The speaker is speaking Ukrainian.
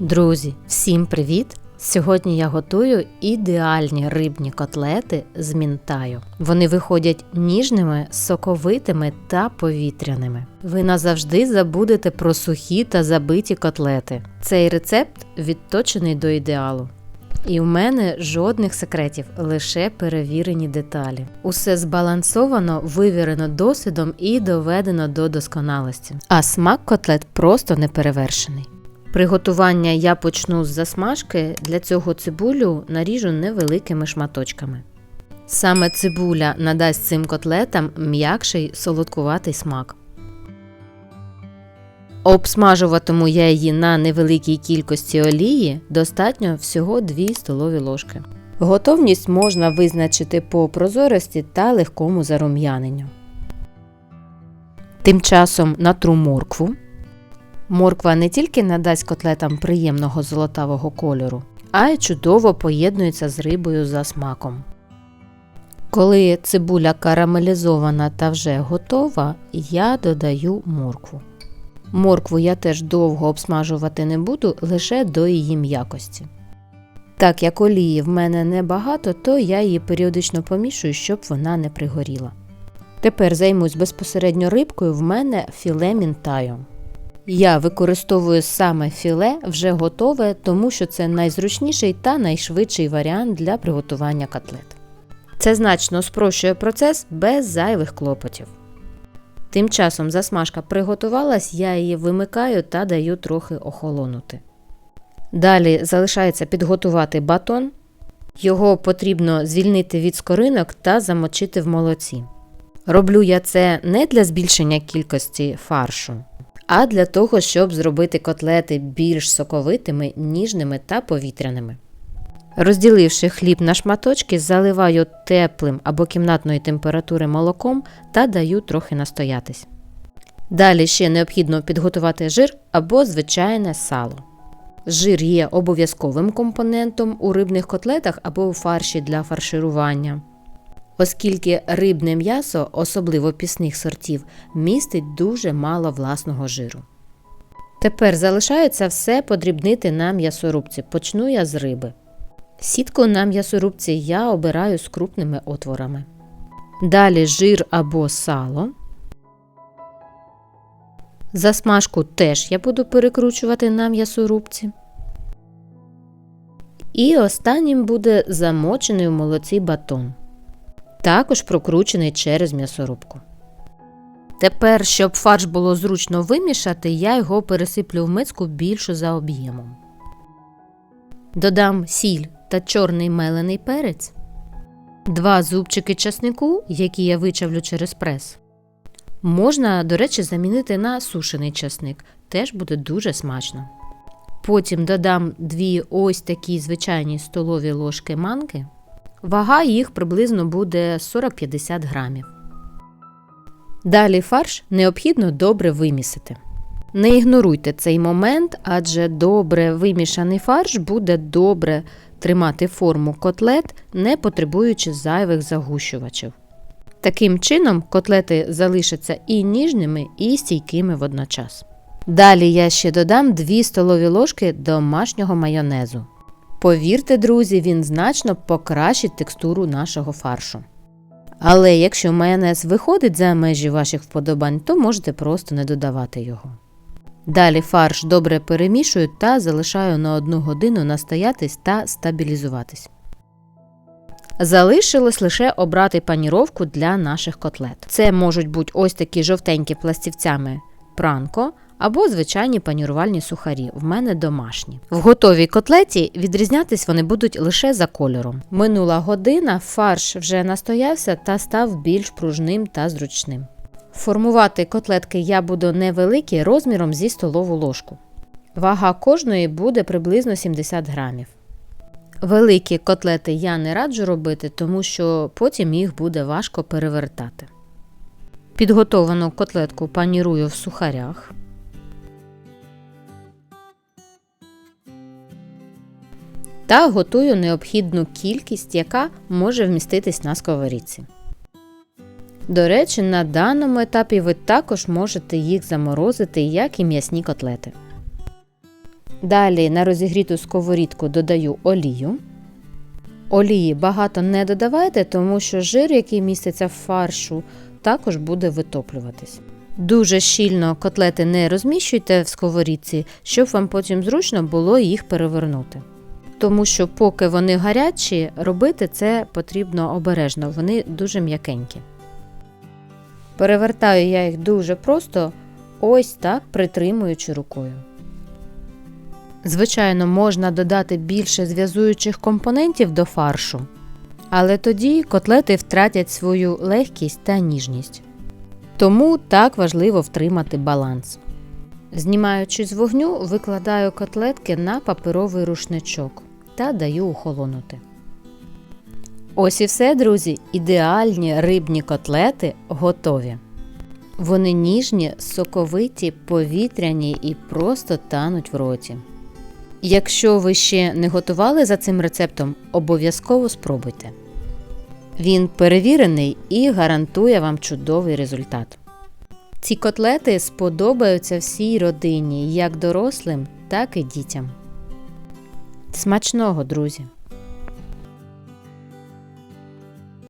Друзі, всім привіт! Сьогодні я готую ідеальні рибні котлети з мінтаю. Вони виходять ніжними, соковитими та повітряними. Ви назавжди забудете про сухі та забиті котлети. Цей рецепт відточений до ідеалу. І в мене жодних секретів, лише перевірені деталі. Усе збалансовано, вивірено досвідом і доведено до досконалості. А смак котлет просто неперевершений. Приготування я почну з засмажки. Для цього цибулю наріжу невеликими шматочками. Саме цибуля надасть цим котлетам м'якший солодкуватий смак. Обсмажуватиму я її на невеликій кількості олії, достатньо всього 2 столові ложки. Готовність можна визначити по прозорості та легкому зарум'яненню. Тим часом натру моркву. Морква не тільки надасть котлетам приємного золотавого кольору, а й чудово поєднується з рибою за смаком. Коли цибуля карамелізована та вже готова, я додаю моркву. Моркву я теж довго обсмажувати не буду, лише до її м'якості. Так як олії в мене небагато, то я її періодично помішую, щоб вона не пригоріла. Тепер займусь безпосередньо рибкою, в мене філе мінтаю. Я використовую саме філе вже готове, тому що це найзручніший та найшвидший варіант для приготування котлет. Це значно спрощує процес без зайвих клопотів. Тим часом засмажка приготувалась, я її вимикаю та даю трохи охолонути. Далі залишається підготувати батон. Його потрібно звільнити від скоринок та замочити в молоці. Роблю я це не для збільшення кількості фаршу, а для того, щоб зробити котлети більш соковитими, ніжними та повітряними. Розділивши хліб на шматочки, заливаю теплим або кімнатної температури молоком та даю трохи настоятись. Далі ще необхідно підготувати жир або звичайне сало. Жир є обов'язковим компонентом у рибних котлетах або у фарші для фарширування, оскільки рибне м'ясо, особливо пісних сортів, містить дуже мало власного жиру. Тепер залишається все подрібнити на м'ясорубці. Почну я з риби. Сітку на м'ясорубці я обираю з крупними отворами. Далі жир або сало. Засмажку теж я буду перекручувати на м'ясорубці. І останнім буде замочений у молоці батон. Також прокручений через м'ясорубку. Тепер, щоб фарш було зручно вимішати, я його пересиплю в миску більшу за об'ємом. Додам сіль та чорний мелений перець, два зубчики часнику, які я вичавлю через прес. Можна, до речі, замінити на сушений часник, теж буде дуже смачно. Потім додам дві ось такі звичайні столові ложки манки. Вага їх приблизно буде 40-50 грамів. Далі фарш необхідно добре вимісити. Не ігноруйте цей момент, адже добре вимішаний фарш буде добре тримати форму котлет, не потребуючи зайвих загущувачів. Таким чином, котлети залишаться і ніжними, і стійкими водночас. Далі я ще додам 2 столові ложки домашнього майонезу. Повірте, друзі, він значно покращить текстуру нашого фаршу. Але якщо майонез виходить за межі ваших вподобань, то можете просто не додавати його. Далі фарш добре перемішую та залишаю на 1 годину настоятись та стабілізуватись. Залишилось лише обрати паніровку для наших котлет. Це можуть бути ось такі жовтенькі пластівцями пранко або звичайні панірувальні сухарі, в мене домашні. В готовій котлеті відрізнятись вони будуть лише за кольором. Минула година, фарш вже настоявся та став більш пружним та зручним. Формувати котлетки я буду невеликі розміром зі столову ложку. Вага кожної буде приблизно 70 грамів. Великі котлети я не раджу робити, тому що потім їх буде важко перевертати. Підготовану котлетку панірую в сухарях. Та готую необхідну кількість, яка може вміститись на сковорідці. До речі, на даному етапі ви також можете їх заморозити, як і м'ясні котлети. Далі на розігріту сковорідку додаю олію. Олії багато не додавайте, тому що жир, який міститься в фаршу, також буде витоплюватись. Дуже щільно котлети не розміщуйте в сковорідці, щоб вам потім зручно було їх перевернути. Тому що, поки вони гарячі, робити це потрібно обережно, вони дуже м'якенькі. Перевертаю я їх дуже просто, ось так притримуючи рукою. Звичайно, можна додати більше зв'язуючих компонентів до фаршу, але тоді котлети втратять свою легкість та ніжність. Тому так важливо втримати баланс. Знімаючи з вогню, викладаю котлетки на паперовий рушничок та даю охолонути. Ось і все, друзі. Ідеальні рибні котлети готові. Вони ніжні, соковиті, повітряні і просто тануть в роті. Якщо ви ще не готували за цим рецептом, обов'язково спробуйте. Він перевірений і гарантує вам чудовий результат. Ці котлети сподобаються всій родині, як дорослим, так і дітям. Смачного, друзі!